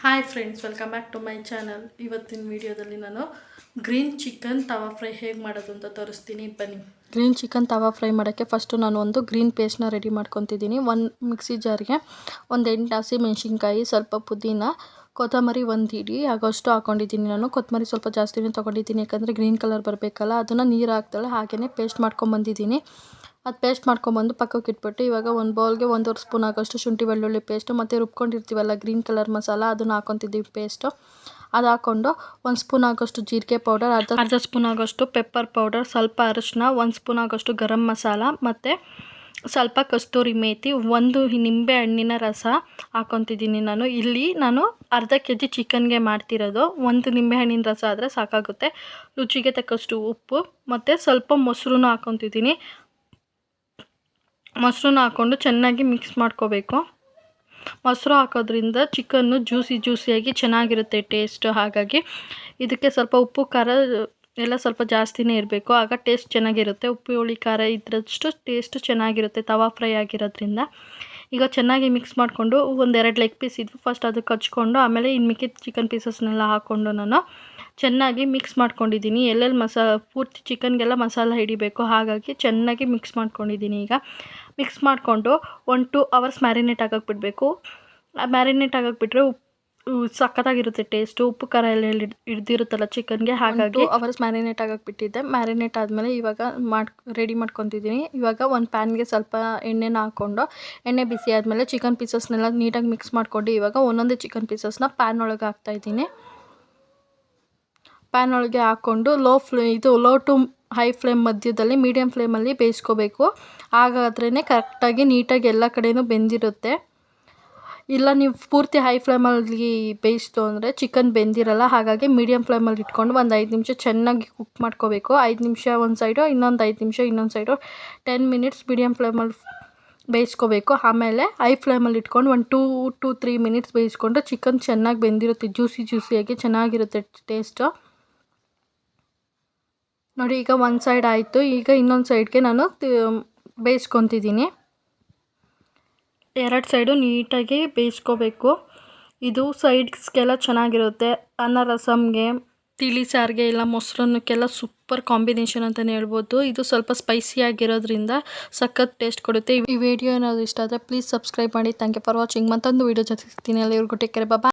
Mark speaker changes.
Speaker 1: Hi friends welcome back to my channel ಇವತ್ತಿನ ವಿಡಿಯೋದಲ್ಲಿ ನಾನು ಗ್ರೀನ್ ಚಿಕನ್ ತವಾ ಫ್ರೈ ಹೇಗೆ ಮಾಡೋದು ಅಂತ ತೋರಿಸ್ತೀನಿ. ಬನ್ನಿ. ಗ್ರೀನ್ ಚಿಕನ್ ತವಾ ಫ್ರೈ ಮಾಡೋಕ್ಕೆ ಫಸ್ಟು ನಾನು ಒಂದು ಗ್ರೀನ್ ಪೇಸ್ಟ್ನ ರೆಡಿ ಮಾಡ್ಕೊತಿದ್ದೀನಿ. ಒಂದು ಮಿಕ್ಸಿ ಜಾರ್ಗೆ ಒಂದು ಎಂಟು ಹಸಿ ಮೆಣಸಿನ್ಕಾಯಿ, ಸ್ವಲ್ಪ ಪುದೀನ, ಕೊತ್ತಂಬರಿ ಒಂದು ಇಡಿ, ಆಗೋಷ್ಟು ಹಾಕೊಂಡಿದ್ದೀನಿ ನಾನು. ಕೊತ್ತಂಬರಿ ಸ್ವಲ್ಪ ಜಾಸ್ತಿನೇ ತೊಗೊಂಡಿದ್ದೀನಿ, ಯಾಕಂದರೆ ಗ್ರೀನ್ ಕಲರ್ ಬರಬೇಕಲ್ಲ, ಅದನ್ನು ನೀರು ಹಾಕ್ತಾಳೆ ಹಾಗೆಯೇ ಪೇಸ್ಟ್ ಮಾಡ್ಕೊಂಬಂದಿದ್ದೀನಿ ಅದು ಪೇಸ್ಟ್ ಮಾಡ್ಕೊಂಬಂದು ಪಕ್ಕಕ್ಕೆ ಇಟ್ಬಿಟ್ಟು ಇವಾಗ ಒಂದು ಬೌಲ್ಗೆ ಒಂದೂವರೆ ಸ್ಪೂನ್ ಆಗೋಷ್ಟು ಶುಂಠಿ ಬೆಳ್ಳುಳ್ಳಿ ಪೇಸ್ಟು ಮತ್ತು ರುಬ್ಕೊಂಡಿರ್ತೀವಲ್ಲ ಗ್ರೀನ್ ಕಲರ್ ಮಸಾಲ, ಅದನ್ನು ಹಾಕೊತಿದ್ದೀವಿ ಪೇಸ್ಟು ಅದು ಹಾಕ್ಕೊಂಡು ಒಂದು ಸ್ಪೂನ್ ಆಗೋಷ್ಟು ಜೀರಿಗೆ ಪೌಡರ್ ಅರ್ಧ ಅರ್ಧ ಸ್ಪೂನ್ ಆಗೋಷ್ಟು ಪೆಪ್ಪರ್ ಪೌಡರ್ ಸ್ವಲ್ಪ ಅರಿಶಿನ ಒಂದು ಸ್ಪೂನ್ ಆಗೋಷ್ಟು ಗರಂ ಮಸಾಲ ಮತ್ತು ಸ್ವಲ್ಪ ಕಸ್ತೂರಿ ಮೇತಿ, ಒಂದು ನಿಂಬೆ ಹಣ್ಣಿನ ರಸ ಹಾಕೊತಿದ್ದೀನಿ ನಾನು. ಇಲ್ಲಿ ನಾನು ಅರ್ಧ ಕೆ ಜಿ ಚಿಕನ್ಗೆ ಮಾಡ್ತಿರೋದು. ಒಂದು ನಿಂಬೆ ಹಣ್ಣಿನ ರಸ ಆದರೆ ಸಾಕಾಗುತ್ತೆ. ರುಚಿಗೆ ತಕ್ಕಷ್ಟು ಉಪ್ಪು ಮತ್ತು ಸ್ವಲ್ಪ ಮೊಸರು ಹಾಕೊತಿದ್ದೀನಿ. ಮೊಸರನ್ನ ಹಾಕ್ಕೊಂಡು ಚೆನ್ನಾಗಿ ಮಿಕ್ಸ್ ಮಾಡ್ಕೋಬೇಕು. ಮೊಸರು ಹಾಕೋದ್ರಿಂದ ಚಿಕನ್ನು ಜ್ಯೂಸಿ ಜ್ಯೂಸಿಯಾಗಿ ಚೆನ್ನಾಗಿರುತ್ತೆ ಟೇಸ್ಟ್ ಹಾಗಾಗಿ. ಇದಕ್ಕೆ ಸ್ವಲ್ಪ ಉಪ್ಪು, ಖಾರ ಎಲ್ಲ ಸ್ವಲ್ಪ ಜಾಸ್ತಿನೇ ಇರಬೇಕು. ಆಗ ಟೇಸ್ಟ್ ಚೆನ್ನಾಗಿರುತ್ತೆ. ಉಪ್ಪು, ಹುಳಿ, ಖಾರ ಇದ್ರಷ್ಟು ಟೇಸ್ಟ್ ಚೆನ್ನಾಗಿರುತ್ತೆ. ತವಾ ಫ್ರೈ ಆಗಿರೋದ್ರಿಂದ. ಈಗ ಚೆನ್ನಾಗಿ ಮಿಕ್ಸ್ ಮಾಡಿಕೊಂಡು ಒಂದೆರಡು ಲೆಗ್ ಪೀಸ್ ಇದ್ವು. ಫಸ್ಟ್ ಅದಕ್ಕೆ ಹಚ್ಕೊಂಡು ಆಮೇಲೆ ಇನ್ನು ಮಿಕ್ಕಿದ ಚಿಕನ್ ಪೀಸಸ್ನೆಲ್ಲ ಹಾಕ್ಕೊಂಡು ನಾನು ಚೆನ್ನಾಗಿ ಮಿಕ್ಸ್ ಮಾಡ್ಕೊಂಡಿದ್ದೀನಿ. ಎಲ್ಲೆಲ್ಲಿ ಮಸಾ, ಪೂರ್ತಿ ಚಿಕನ್ಗೆಲ್ಲ ಮಸಾಲ ಹಿಡಿಬೇಕು. ಹಾಗಾಗಿ ಚೆನ್ನಾಗಿ ಮಿಕ್ಸ್ ಮಾಡ್ಕೊಂಡಿದ್ದೀನಿ ಈಗ. ಮಿಕ್ಸ್ ಮಾಡಿಕೊಂಡು ಒನ್ ಟು ಅವರ್ಸ್ ಮ್ಯಾರಿನೇಟ್ ಆಗಕ್ಕೆ ಬಿಡಬೇಕು. ಮ್ಯಾರಿನೇಟ್ ಆಗಕ್ಕೆ ಬಿಟ್ಟರೆ ಉಪ್ಪು ಸಖತ್ತಾಗಿರುತ್ತೆ ಟೇಸ್ಟು ಉಪ್ಪು ಖಾರ ಎಲ್ಲ ಹಿಡ್ದಿರುತ್ತಲ್ಲ ಚಿಕನ್ಗೆ ಹಾಗಾಗಿ ಅವರ್ಸ್ ಮ್ಯಾರಿನೇಟ್ ಆಗಕ್ಕೆ ಬಿಟ್ಟಿದ್ದೆ. ಮ್ಯಾರಿನೇಟ್ ಆದಮೇಲೆ ಇವಾಗ ಮಾಡಿ ರೆಡಿ ಮಾಡ್ಕೊತಿದ್ದೀನಿ. ಇವಾಗ ಒಂದು ಪ್ಯಾನ್ಗೆ ಸ್ವಲ್ಪ ಎಣ್ಣೆನ ಹಾಕ್ಕೊಂಡು ಎಣ್ಣೆ ಬಿಸಿ ಆದಮೇಲೆ ಚಿಕನ್ ಪೀಸಸ್ನೆಲ್ಲ ನೀಟಾಗಿ ಮಿಕ್ಸ್ ಮಾಡ್ಕೊಂಡು ಇವಾಗ ಒಂದೊಂದೇ ಚಿಕನ್ ಪೀಸಸ್ನ ಪ್ಯಾನ್ ಒಳಗೆ ಹಾಕ್ತಾಯಿದ್ದೀನಿ ಪ್ಯಾನ್ ಒಳಗೆ ಹಾಕ್ಕೊಂಡು ಲೋ ಫ್ಲೇ ಇದು ಲೋ ಟು ಹೈ ಫ್ಲೇಮ್ ಮಧ್ಯದಲ್ಲಿ ಮೀಡಿಯಮ್ ಫ್ಲೇಮಲ್ಲಿ ಬೇಯಿಸ್ಕೋಬೇಕು. ಹಾಗಾದ್ರೇ ಕರೆಕ್ಟಾಗಿ ನೀಟಾಗಿ ಎಲ್ಲ ಕಡೆಯೂ ಬೆಂದಿರುತ್ತೆ. ಇಲ್ಲ, ನೀವು ಪೂರ್ತಿ ಹೈ ಫ್ಲೇಮಲ್ಲಿ ಬೇಯಿಸ್ತು ಅಂದರೆ ಚಿಕನ್ ಬೆಂದಿರಲ್ಲ, ಹಾಗಾಗಿ ಮೀಡಿಯಮ್ ಫ್ಲೇಮಲ್ಲಿ ಇಟ್ಕೊಂಡು ಒಂದು ಐದು ನಿಮಿಷ ಚೆನ್ನಾಗಿ ಕುಕ್ ಮಾಡ್ಕೋಬೇಕು. ಐದು ನಿಮಿಷ ಒಂದು ಸೈಡು ಇನ್ನೊಂದು ಐದು ನಿಮಿಷ ಇನ್ನೊಂದು ಸೈಡು ಟೆನ್ ಮಿನಿಟ್ಸ್ ಮೀಡಿಯಮ್ ಫ್ಲೇಮಲ್ಲಿ ಬೇಯಿಸ್ಕೋಬೇಕು. ಆಮೇಲೆ ಐ ಫ್ಲೇಮಲ್ಲಿ ಇಟ್ಕೊಂಡು ಒಂದು ಟೂ ಟು ತ್ರೀ ಮಿನಿಟ್ಸ್ ಬೇಯಿಸ್ಕೊಂಡು ಚಿಕನ್ ಚೆನ್ನಾಗಿ ಬೆಂದಿರುತ್ತೆ ಜ್ಯೂಸಿ ಜ್ಯೂಸಿಯಾಗಿ ಚೆನ್ನಾಗಿರುತ್ತೆ ಟೇಸ್ಟು ನೋಡಿ, ಈಗ ಒಂದು ಸೈಡ್ ಆಯಿತು. ಈಗ ಇನ್ನೊಂದು ಸೈಡ್ಗೆ ನಾನು ಬೇಯಿಸ್ಕೊತಿದ್ದೀನಿ. ಎರಡು ಸೈಡು ನೀಟಾಗಿ ಬೇಯಿಸ್ಕೋಬೇಕು. ಇದು ಸೈಡ್ಸ್ಗೆಲ್ಲ ಚೆನ್ನಾಗಿರುತ್ತೆ. ಅನ್ನ ರಸಮ್ಗೆ ತಿಳಿ ಸಾರಿಗೆ, ಇಲ್ಲ ಮೊಸರನ್ನಕ್ಕೆಲ್ಲ ಸೂಪರ್ ಕಾಂಬಿನೇಷನ್ ಅಂತಲೇ ಹೇಳ್ಬೋದು. ಇದು ಸ್ವಲ್ಪ ಸ್ಪೈಸಿ ಆಗಿರೋದ್ರಿಂದ ಸಖತ್ ಟೇಸ್ಟ್ ಕೊಡುತ್ತೆ. ಈ ವಿಡಿಯೋ ಏನಾದರೂ ಇಷ್ಟ ಆದರೆ ಪ್ಲೀಸ್ ಸಬ್ಸ್ಕ್ರೈಬ್ ಮಾಡಿ. Thank you for watching. ಮತ್ತೊಂದು ವೀಡಿಯೋ ಜೊತೆ ಸಿಗ್ತೀನಿ. ಅಲ್ಲಿ ಟೇಕ್ ಕೇರ್. ಬಾಬಾ